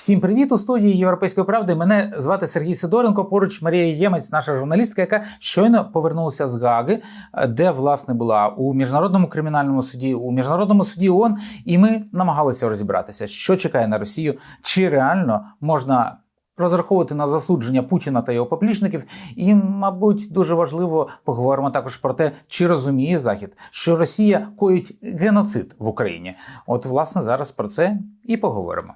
Всім привіт у студії Європейської правди. Мене звати Сергій Сидоренко. Поруч Марія Ємець, наша журналістка, яка щойно повернулася з Гаги, де власне була у міжнародному кримінальному суді, у міжнародному суді ООН, і ми намагалися розібратися, що чекає на Росію, чи реально можна. Розраховувати на засудження Путіна та його поплічників, і, мабуть, дуже важливо поговоримо також про те, чи розуміє Захід, що Росія коїть геноцид в Україні. От, власне, зараз про це і поговоримо.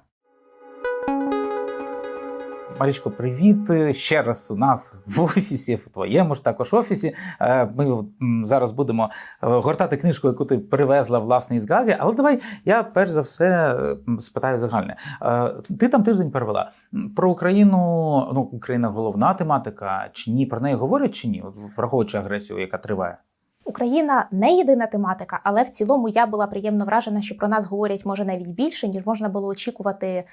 Марічко, привіт ще раз у нас в офісі, в твоєму ж також офісі. Е, Ми зараз будемо е, гортати книжку, яку ти привезла власне із Гаги. Але давай я перш за все спитаю загальне. Е, Ти там тиждень перевела про Україну. Ну, Україна головна тематика, чи ні? Про неї говорять чи ні? Враховуючи агресію, яка триває. Україна не єдина тематика, але в цілому я була приємно вражена, що про нас говорять може навіть більше, ніж можна було очікувати е,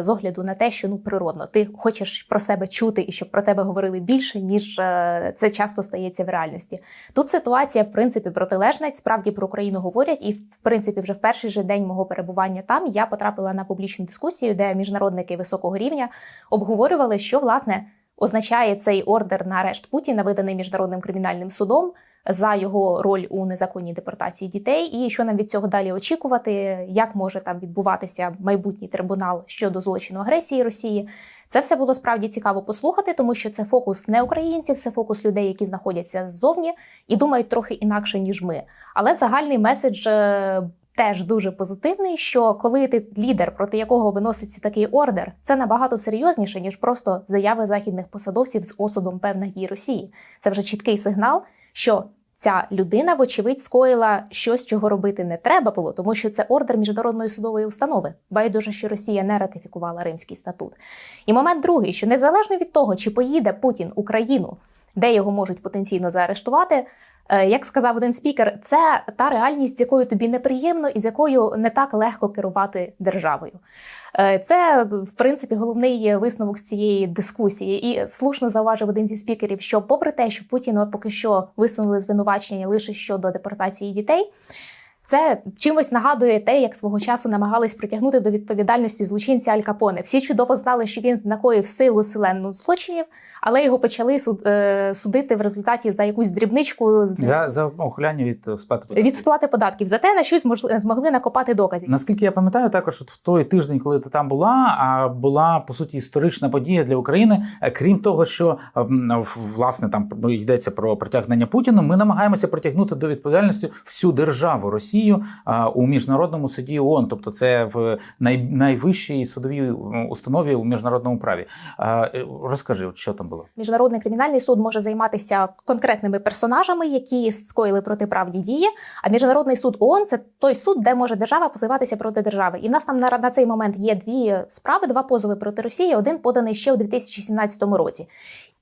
з огляду на те, що ну природно. Ти хочеш про себе чути і щоб про тебе говорили більше, ніж е, це часто стається в реальності. Тут ситуація, в принципі, протилежна. Справді про Україну говорять, і в принципі, вже в перший же день мого перебування там я потрапила на публічну дискусію, де міжнародники високого рівня обговорювали, що власне означає цей ордер на арешт Путіна, виданий міжнародним кримінальним судом за його роль у незаконній депортації дітей, і що нам від цього далі очікувати, як може там відбуватися майбутній трибунал щодо злочину агресії Росії. Це все було справді цікаво послухати, тому що це фокус не українців, це фокус людей, які знаходяться ззовні і думають трохи інакше ніж ми. Але загальний меседж. е, Теж дуже позитивний, що коли ти лідер, проти якого виноситься такий ордер, це набагато серйозніше ніж просто заяви західних посадовців з осудом певних дій Росії. Це вже чіткий сигнал, що ця людина, вочевидь, скоїла щось, чого робити не треба було, тому що це ордер міжнародної судової установи. Байдуже, що Росія не ратифікувала Римський статут. І момент другий, що незалежно від того, чи поїде Путін Україну, де його можуть потенційно заарештувати. Е, Як сказав один спікер, це та реальність, з якою тобі неприємно і з якою не так легко керувати державою. Е, Це, в принципі, головний висновок з цієї дискусії. І слушно зауважив один зі спікерів, що, попри те, що Путіна поки що висунули звинувачення лише щодо депортації дітей. Це чимось нагадує те, як свого часу намагались притягнути до відповідальності злочинця Аль Капоне. Всі чудово знали, що він накоїв силу селенну злочинів, але його почали суд, е, судити в результаті за якусь дрібничку За, за ухиляння від сплати від сплати податків. Зате на щось змогли накопати доказів. Наскільки я пам'ятаю, також от в той тиждень, коли ти там була, а була по суті історична подія для України. Е, Крім того, що власне там йдеться про притягнення Путіна, ми намагаємося притягнути до відповідальності всю державу Росію у міжнародному суді ООН, тобто це в най, найвищій судовій установі у міжнародному праві. Е, Розкажи, що там було. Міжнародний кримінальний суд може займатися конкретними персонажами, які скоїли протиправні дії. А міжнародний суд ООН – це той суд, де може держава позиватися проти держави. І в нас там на, на цей момент є дві справи, два позови проти Росії. Один поданий ще у 2017 році.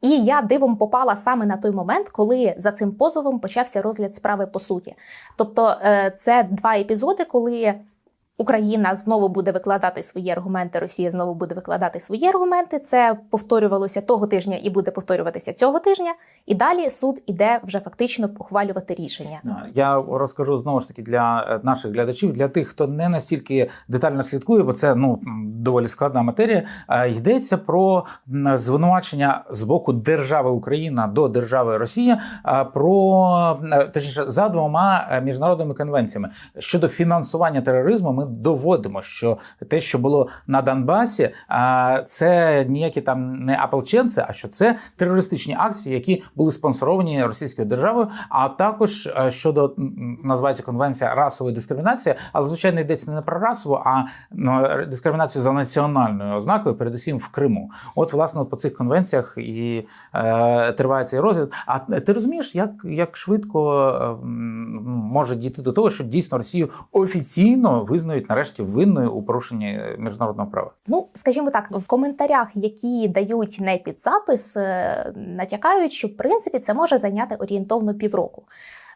І я дивом попала саме на той момент, коли за цим позовом почався розгляд справи по суті. Тобто, е, це два епізоди, коли Україна знову буде викладати свої аргументи, Росія знову буде викладати свої аргументи. Це повторювалося того тижня і буде повторюватися цього тижня. І далі суд іде вже фактично ухвалювати рішення. Я розкажу знову ж таки для е, наших глядачів, для тих, хто не настільки детально слідкує, бо це ну доволі складна матерія. Йдеться про звинувачення з боку держави Україна до держави Росія про е, точніше за двома е, міжнародними конвенціями щодо фінансування тероризму. Ми доводимо, що те, що було на Донбасі, це ніякі там не ополченці, а що це терористичні акції, які були спонсоровані російською державою. А також е, щодо називається конвенція расової дискримінації, але звичайно йдеться не про расову, а ну, дискримінацію за національною ознакою, передусім в Криму. От власне по цих конвенціях і е, триває цей розгляд. А ти розумієш, як, як швидко е, може дійти до того, що дійсно Росію офіційно визнають нарешті винною у порушенні міжнародного права? Ну, скажімо так, в коментарях, які дають не під запис, е, натякають, що в принципі це може зайняти орієнтовно півроку.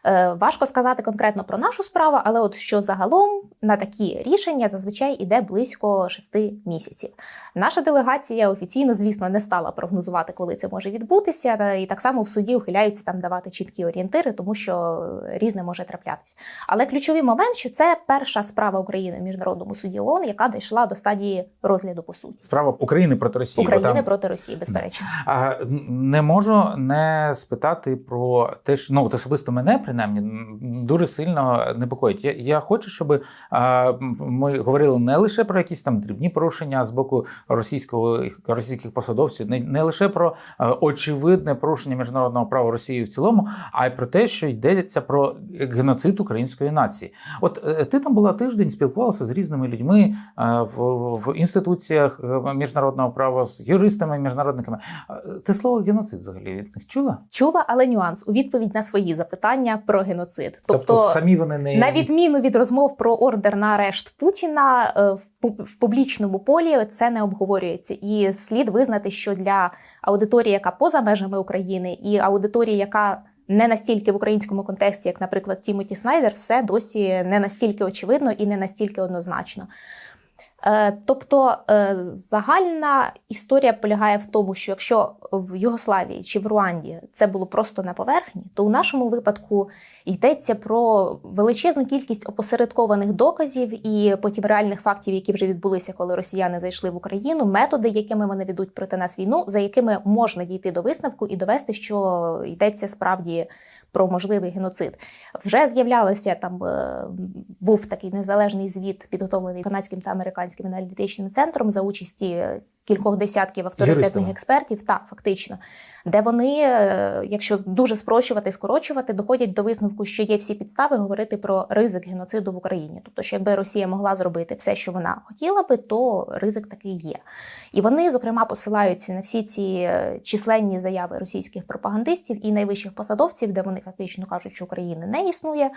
Е, Важко сказати конкретно про нашу справу, але от що загалом на такі рішення зазвичай іде близько шести місяців. Наша делегація офіційно, звісно, не стала прогнозувати, коли це може відбутися, і так само в суді ухиляються там давати чіткі орієнтири, тому що різне може траплятись. Але ключовий момент, що це перша справа України в міжнародному суді ООН, яка дійшла до стадії розгляду по суті Справа України проти Росії. України там- проти Росії, безперечно. А, не можу не спитати про те, що ну особисто мене принаймні дуже сильно непокоїть. Я, я хочу, щоб ми говорили не лише про якісь там дрібні порушення з боку російського російських посадовців, не, не лише про очевидне порушення міжнародного права Росії в цілому, а й про те, що йдеться про геноцид української нації. От е, ти там була тиждень, спілкувалася з різними людьми е, в, в інституціях е, міжнародного права з юристами, міжнародниками. Ти слово геноцид взагалі від них чула? Чула, але нюанс у відповідь на свої запитання про геноцид. Тобто, самі вони не На відміну від розмов про ордер на арешт Путіна е, в публічному полі це не обговорюється, і слід визнати, що для аудиторії, яка поза межами України, і аудиторії, яка не настільки в українському контексті, як, наприклад, Тімоті Снайдер, все досі не настільки очевидно і не настільки однозначно. Е, Тобто е, загальна історія полягає в тому, що якщо в Югославії чи в Руанді це було просто на поверхні, то у нашому випадку йдеться про величезну кількість опосередкованих доказів і потім реальних фактів, які вже відбулися, коли росіяни зайшли в Україну, методи, якими вони ведуть проти нас війну, за якими можна дійти до висновку і довести, що йдеться справді про можливий геноцид. Вже з'являлося там е, був такий незалежний звіт, підготовлений канадським та американським аналітичним центром за участі кількох десятків авторитетних Юристами. експертів, так фактично, де вони, е, якщо дуже спрощувати, скорочувати, доходять до висновку, що є всі підстави говорити про ризик геноциду в Україні. Тобто, що якби Росія могла зробити все, що вона хотіла би, то ризик такий є. І вони, зокрема, посилаються на всі ці е, численні заяви російських пропагандистів і найвищих посадовців, де вони фактично кажуть, що України не існує,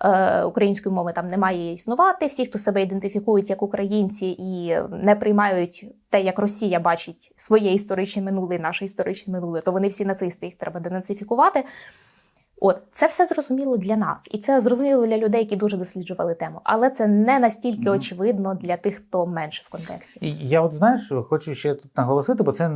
е, української мови там не має існувати. Всі, хто себе ідентифікують як українці і не приймають те, як Росія бачить своє історичне минуле, наше історичне минуле, то вони всі нацисти, їх треба денацифікувати. От це все зрозуміло для нас, і це зрозуміло для людей, які дуже досліджували тему. Але це не настільки Мгм. очевидно для тих, хто менше в контексті. І Я от знаєш, хочу ще тут наголосити, бо це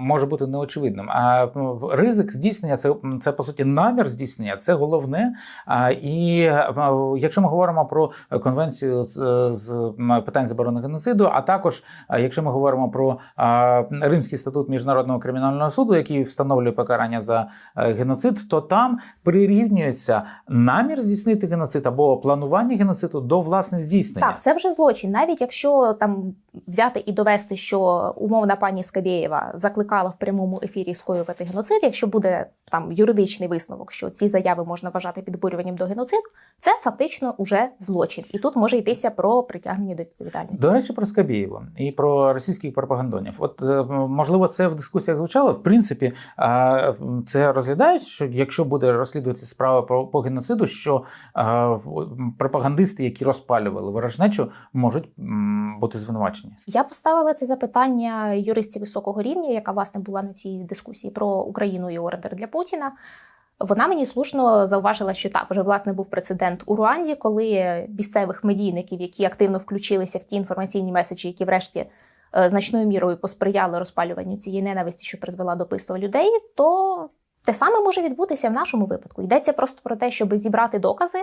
може бути неочевидним. А ризик здійснення це, це по суті намір здійснення, це головне. А, і а, якщо ми говоримо про конвенцію з, з питань заборони геноциду, а також а, якщо ми говоримо про а, Римський статут міжнародного кримінального суду, який встановлює покарання за е, геноцид, то там прирівнюється намір здійснити геноцид або планування геноциду до власне здійснення. Так, це вже злочин. Навіть якщо там взяти і довести, що умовна пані Скабєєва закликала в прямому ефірі скоювати геноцид, якщо буде там юридичний висновок, що ці заяви можна вважати підбурюванням до геноциду, це фактично уже злочин, і тут може йтися про притягнення до відповідальності. До речі, про Скабєєва і про російських пропагандонів. От е, можливо, це в дискусіях звучало. В принципі, це розглядають, що якщо буде розслідуватися справа по, геноциду, що е, пропагандисти, які розпалювали ворожнечу, можуть бути звинувачені. Я поставила це запитання юристі високого рівня, яка власне була на цій дискусії про Україну і ордер для Путіна. Вона мені слушно зауважила, що так вже власне був прецедент у Руанді, коли місцевих медійників, які активно включилися в ті інформаційні меседжі, які врешті е, значною мірою посприяли розпалюванню цієї ненависті, що призвела до пиства людей, то те саме може відбутися в нашому випадку. Йдеться просто про те, щоб зібрати докази,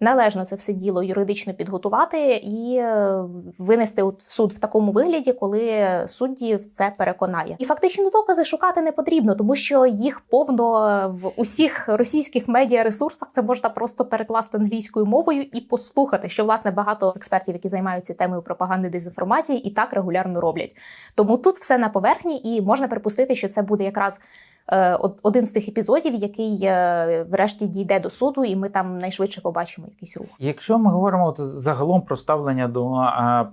належно це все діло юридично підготувати і е, винести в суд в такому вигляді, коли судді це переконає. І фактично докази шукати не потрібно, тому що їх повно в усіх російських медіаресурсах. Це можна просто перекласти англійською мовою і послухати, що власне багато експертів, які займаються темою пропаганди дезінформації, і так регулярно роблять. Тому тут все на поверхні, і можна припустити, що це буде якраз е, один з тих епізодів, який е, врешті дійде до суду, і ми там найшвидше побачимо якийсь рух. Якщо ми говоримо от загалом про ставлення до а,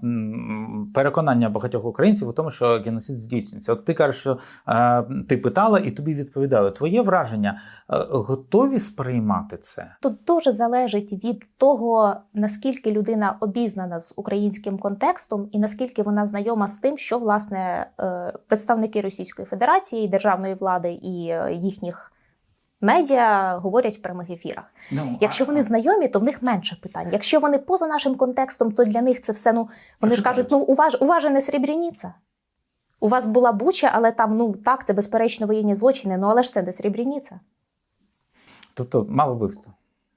переконання багатьох українців у тому, що геноцид здійснюється, от ти кажеш, що а, ти питала і тобі відповідали. Твоє враження е, готові сприймати це? Тут дуже залежить від того, наскільки людина обізнана з українським контекстом, і наскільки вона знайома з тим, що власне е, представники Російської Федерації, державної влади і е, їхніх Медіа говорять в прямих ефірах. Ну, Якщо а- вони знайомі, то в них менше питань. Якщо вони поза нашим контекстом, то для них це все ну вони ж кажуть: ну уваж, вас у не Срібряніця. У вас була буча, але там ну так, це безперечно воєнні злочини. Ну але ж це не Срібряніця. Тобто мало вбивство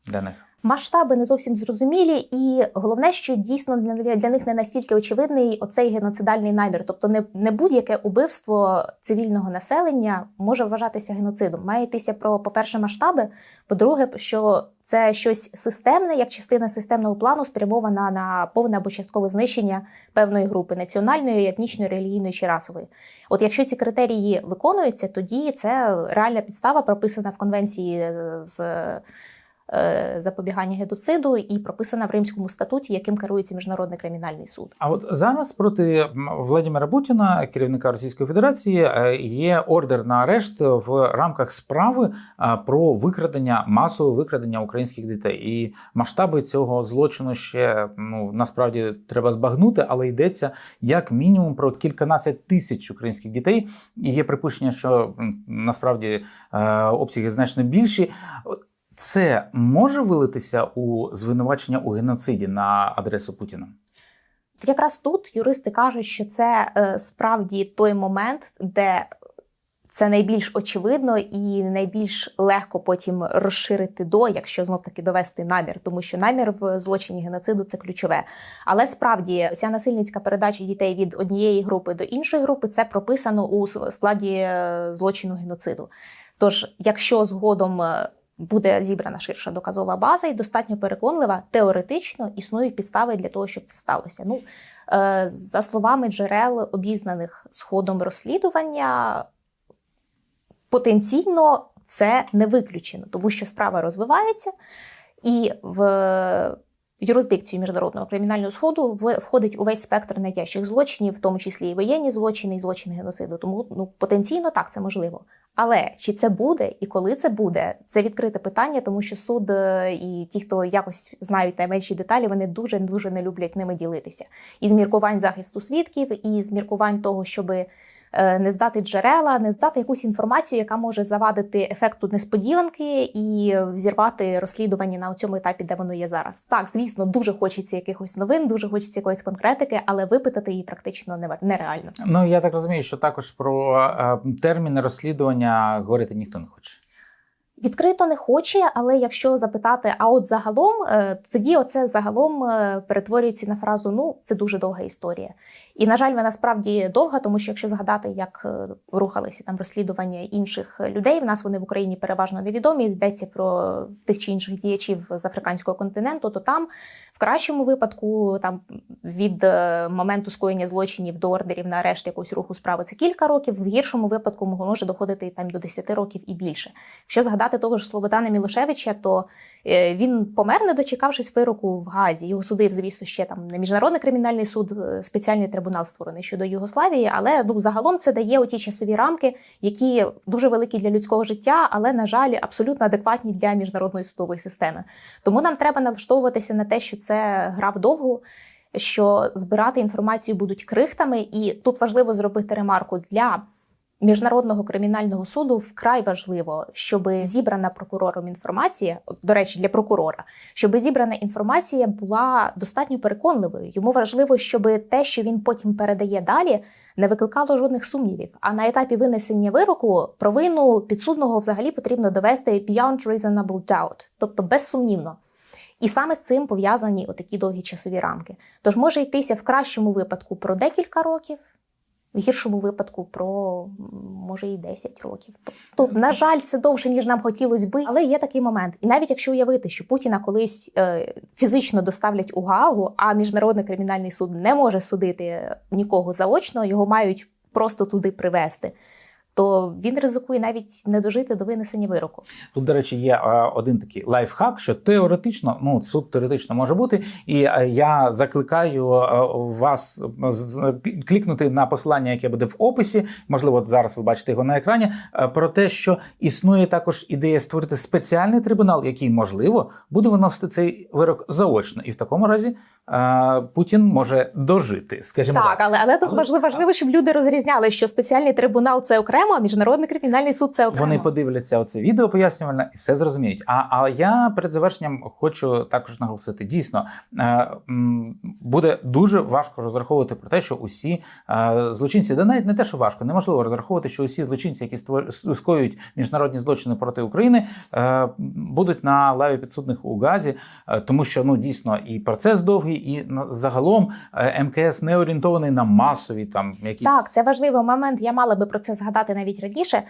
для них. Масштаби не зовсім зрозумілі, і головне, що дійсно для, для них не настільки очевидний оцей геноцидальний намір. Тобто, не, не будь-яке убивство цивільного населення може вважатися геноцидом. Має йтися про, по-перше, масштаби. По-друге, що це щось системне, як частина системного плану, спрямована на повне або часткове знищення певної групи національної, етнічної, релігійної чи расової. От якщо ці критерії виконуються, тоді це реальна підстава, прописана в конвенції е, з запобігання геноциду і прописана в Римському статуті, яким керується міжнародний кримінальний суд. А от зараз проти Владимира Путіна, керівника Російської Федерації, е, є ордер на арешт в рамках справи е, про викрадення масове викрадення українських дітей. І масштаби цього злочину ще ну насправді треба збагнути, але йдеться як мінімум про кільканадцять тисяч українських дітей. І є припущення, що насправді е, обсяги значно більші. Це може вилитися у звинувачення у геноциді на адресу Путіна. Якраз тут юристи кажуть, що це е, справді той момент, де це найбільш очевидно і найбільш легко потім розширити до, якщо знов таки довести намір, тому що намір в злочині геноциду це ключове. Але справді ця насильницька передача дітей від однієї групи до іншої групи це прописано у складі е, злочину геноциду. Тож, якщо згодом е, буде зібрана ширша доказова база і достатньо переконлива, теоретично існують підстави для того, щоб це сталося. Ну е, за словами джерел, обізнаних з ходом розслідування, потенційно це не виключено, тому що справа розвивається, і в юрисдикцію міжнародного кримінального сходу в- входить увесь спектр найтяжчих злочинів, в тому числі і воєнні злочини, і злочини геноциду. Тому ну потенційно так це можливо. Але чи це буде і коли це буде, це відкрите питання, тому що суд е, і ті, хто якось знають найменші деталі, вони дуже дуже не люблять ними ділитися. І з міркувань захисту свідків, і з міркувань того, щоби не здати джерела, не здати якусь інформацію, яка може завадити ефекту несподіванки і взірвати розслідування на цьому етапі, де воно є зараз. Так, звісно, дуже хочеться якихось новин, дуже хочеться якоїсь конкретики, але випитати її практично нереально. Ну я так розумію, що також про е, терміни розслідування говорити ніхто не хоче. Відкрито не хоче, але якщо запитати, а от загалом, е, тоді оце загалом е, перетворюється на фразу ну це дуже довга історія. І на жаль, вона справді довга, тому що якщо згадати, як е, рухалися там розслідування інших людей, в нас вони в Україні переважно невідомі. Йдеться про тих чи інших діячів з африканського континенту, то там в кращому випадку там від е, моменту скоєння злочинів до ордерів на арешт якогось руху справи це кілька років. В гіршому випадку може доходити там до 10 років і більше. Якщо згадати того ж Слободана Мілошевича, то е, він помер, не дочекавшись вироку в Газі. Його судив, звісно, ще там не міжнародний кримінальний суд, е, спеціальний трибунал створений щодо Югославії. Але ну загалом це дає оті часові рамки, які дуже великі для людського життя, але на жаль, абсолютно адекватні для міжнародної судової системи. Тому нам треба налаштовуватися на те, що це гра вдовгу. Що збирати інформацію будуть крихтами, і тут важливо зробити ремарку для міжнародного кримінального суду вкрай важливо, щоб зібрана прокурором інформація, до речі, для прокурора, щоб зібрана інформація була достатньо переконливою. Йому важливо, щоб те, що він потім передає далі, не викликало жодних сумнівів. А на етапі винесення вироку провину підсудного взагалі потрібно довести beyond reasonable doubt, тобто безсумнівно. І саме з цим пов'язані отакі довгі часові рамки. Тож може йтися в кращому випадку про декілька років, в гіршому випадку про може і 10 років. Тобто, на жаль, це довше ніж нам хотілося би, але є такий момент. І навіть якщо уявити, що Путіна колись е, фізично доставлять у Гаагу, а міжнародний кримінальний суд не може судити нікого заочно, його мають просто туди привезти. То він ризикує навіть не дожити до винесення вироку. Тут, до речі, є е, один такий лайфхак, що теоретично, ну суд теоретично може бути, і е, я закликаю е, вас клікнути на посилання, яке буде в описі. Можливо, от зараз ви бачите його на екрані. Про те, що існує також ідея створити спеціальний трибунал, який можливо буде виносити цей вирок заочно, і в такому разі Путін може дожити. Скажімо Так, але, але тут Але- важливо, важливо, щоб люди розрізняли, що спеціальний трибунал це окремо, окремо, а міжнародний кримінальний суд це окремо. Вони подивляться оце відео пояснювальне і все зрозуміють. А, а я перед завершенням хочу також наголосити: дійсно е, м, буде дуже важко розраховувати про те, що усі е, злочинці, да навіть не те, що важко, неможливо розраховувати, що усі злочинці, які скоюють міжнародні злочини проти України, е, будуть на лаві підсудних у Газі, е, тому що ну дійсно і процес довгий, і на- загалом е, МКС не орієнтований на масові там якісь Так, це важливий момент. Я мала би про це згадати навіть раніше.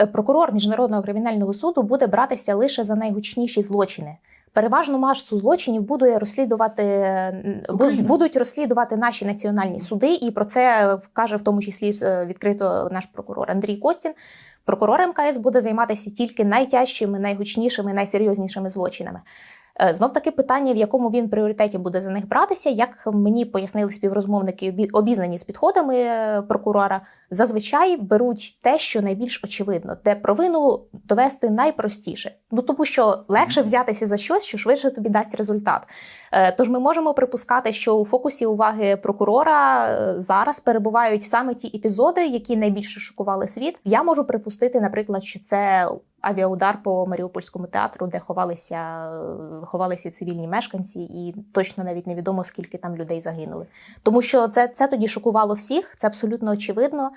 Е, Прокурор міжнародного кримінального суду буде братися лише за найгучніші злочини. Переважну масу злочинів буде розслідувати м, Україна. будуть розслідувати наші національні суди, і про це каже в тому числі е, відкрито наш прокурор Андрій Костін. Прокурор МКС буде займатися тільки найтяжчими, найгучнішими, найсерйознішими злочинами. Е, Знов таки питання, в якому він пріоритеті буде за них братися, як мені пояснили співрозмовники, обізнані з підходами е, прокурора, зазвичай беруть те, що найбільш очевидно, де провину довести найпростіше. Ну тому що легше взятися за щось, що швидше тобі дасть результат. Е, Тож ми можемо припускати, що у фокусі уваги прокурора зараз перебувають саме ті епізоди, які найбільше шокували світ. Я можу припустити, наприклад, що це авіаудар по Маріупольському театру, де ховалися, ховалися цивільні мешканці, і точно навіть невідомо скільки там людей загинули. Тому що це, це тоді шокувало всіх, це абсолютно очевидно.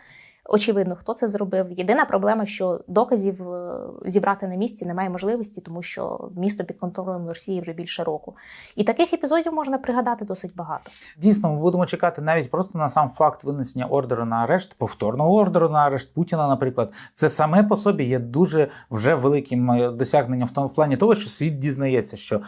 Очевидно, хто це зробив. Єдина проблема, що доказів е, зібрати на місці немає можливості, тому що місто під контролем Росії вже більше року. І таких епізодів можна пригадати досить багато. Дійсно, ми будемо чекати навіть просто на сам факт винесення ордеру на арешт, повторного ордеру на арешт Путіна, наприклад. Це саме по собі є дуже вже великим е, досягненням в тому в плані того, що світ дізнається, що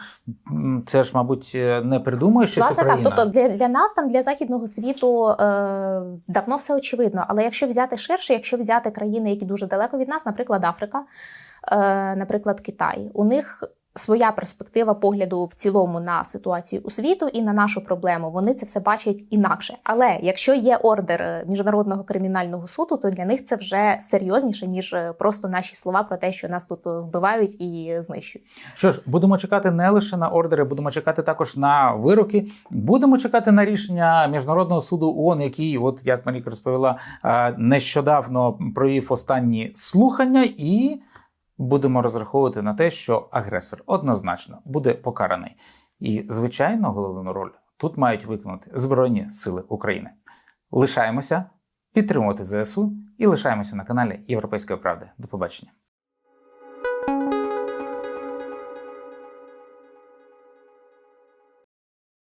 це ж, мабуть, е, не придумує щось Власне, так, тобто для, для нас, там для західного світу, е, давно все очевидно. Але якщо взяти ширше, якщо взяти країни, які дуже далеко від нас, наприклад, Африка, е, наприклад, Китай, у них. Своя перспектива погляду в цілому на ситуацію у світу і на нашу проблему. Вони це все бачать інакше. Але якщо є ордер е, міжнародного кримінального суду, то для них це вже серйозніше ніж е, просто наші слова про те, що нас тут е, вбивають і знищують. Що ж, будемо чекати не лише на ордери, будемо чекати також на вироки. Будемо чекати на рішення міжнародного суду ООН, який, от як Маріка розповіла, нещодавно провів останні слухання, і будемо розраховувати на те, що агресор однозначно буде покараний. І, звичайно, головну роль тут мають виконати Збройні Сили України. Лишаємося підтримувати ЗСУ і лишаємося на каналі Європейської правди. До побачення.